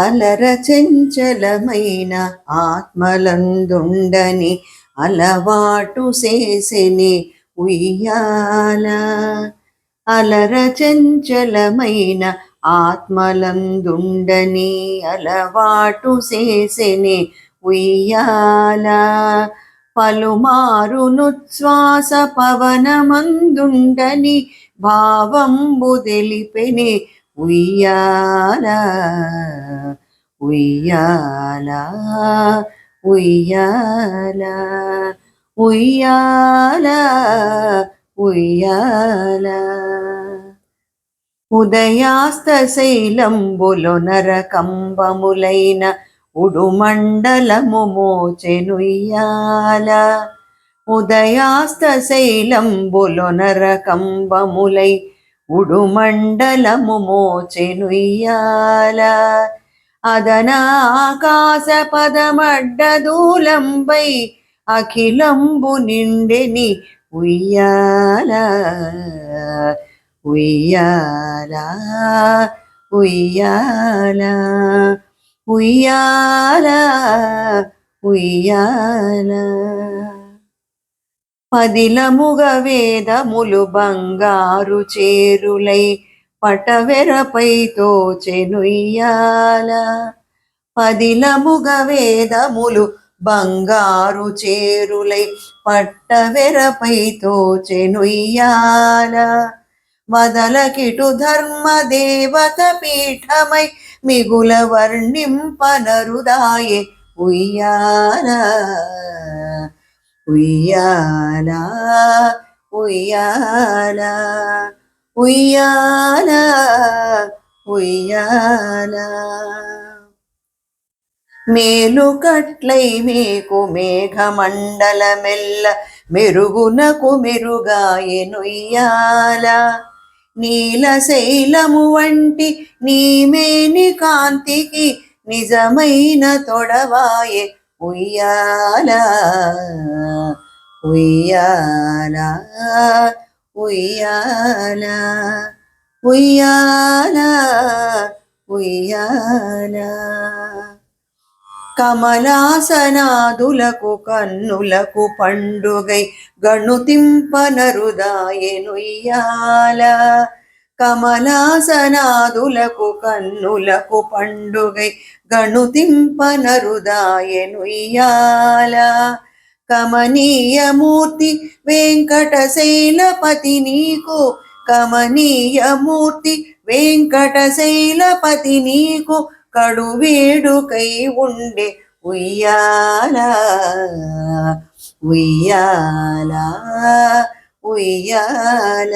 అలర చెంచలమైన ఆత్మలందుండని అలవాటు చేసిని ఉయ్యాల. అలర చెంచలమైన ఆత్మలందుండని అలవాటు చేసిని ఉయ్యాల. పలుమారునుచ్ఛ్వాస పవనమందుండని భావంబు తెలిపెని ఉయ్యాల ఉయ్యాల ఉయ్యాల ఉయ్యాల ఉయ్యాల. ఉదయాస్తశైలంబులు నరకంబములైన ఉడుమండలము మోచెనుయ్యాల ఉదయాస్తశైలంబులు నరకంబములై ఉడుమండలము మోచెనుయ్యాల అదనాకాశ పదమడ్డదూలంబై అఖిలంబు నిండెని ఉయ్యాల. ఉయ్యాల ఉయ్యాల ఉయ్యాల ఉయ్యాల. పదిలముగ వేదములు బంగారు చేరులై పటవెరపై తోచెనుయ్యాల పదిలముగ వేదములు బంగారు చేరులై పట్టవెరపై తోచెనుయ్యాల వదలకిటు ధర్మ దేవత పీఠమై మిగుల వర్ణింపనరుదాయే ఉయ్యాల. ఉయ్యాల ఉయ్యాల ఉయ్యాల ఉయ్యాల. మేలుకట్లై మీకు మేఘమండలమెల్ల మెరుగునకు మెరుగాయనుయ్యాల నీలశైలము వంటి నీమేని కాంతికి నిజమైన తొడవాయే ఉయ్యాల ఉయ్యాల ఉయ్యాల ఉయ్యాల ఉయ్యాల. కమలాసనాదులకు కన్నులకు పండుగై గణుతింపనరుదాయనుయ్యాల కమలాసనాదులకు కన్నులకు పండుగై గణుతింపనరుదాయనుయ్యాల. కమనీయమూర్తి వెంకటశైలపతి నీకు కమనీయమూర్తి వెంకటశైలపతి నీకు కడువేడుకై ఉండే ఉయ్యాల. ఉయ్యాల ఉయ్యాల.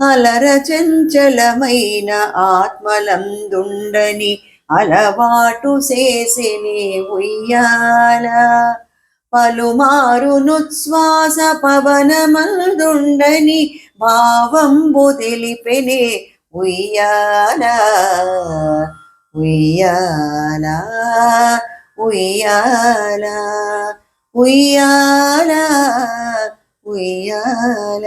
అలర చంచలమైన ఆత్మలందుండని అలవాటు చేసినే ఉయ్యాల పలుమారునుచ్ఛ్వాస పవనమందుండని భావంబు తెలిపెనే ఉయ్యాల. ఉయ్యాల ఉయ్యాల ఉయ్యాల ఉయ్యాల.